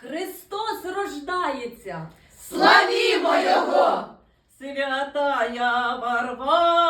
Христос рождається. Славімо Його! Святая Варвара,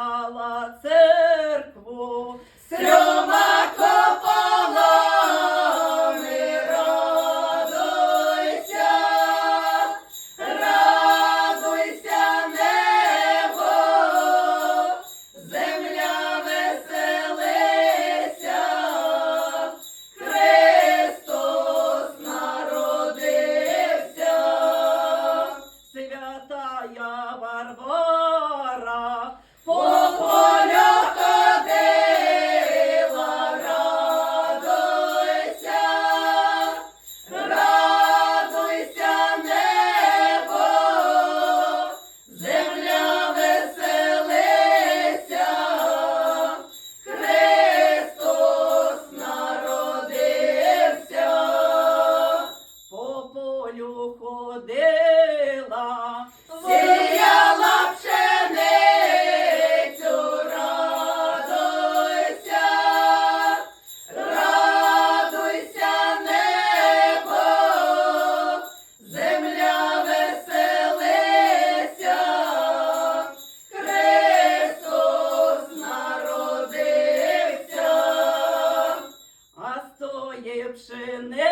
копала церкву, сьома копала, радуйся, радуйся небо, земля веселися, Христос народився, святая Варвара. пшени.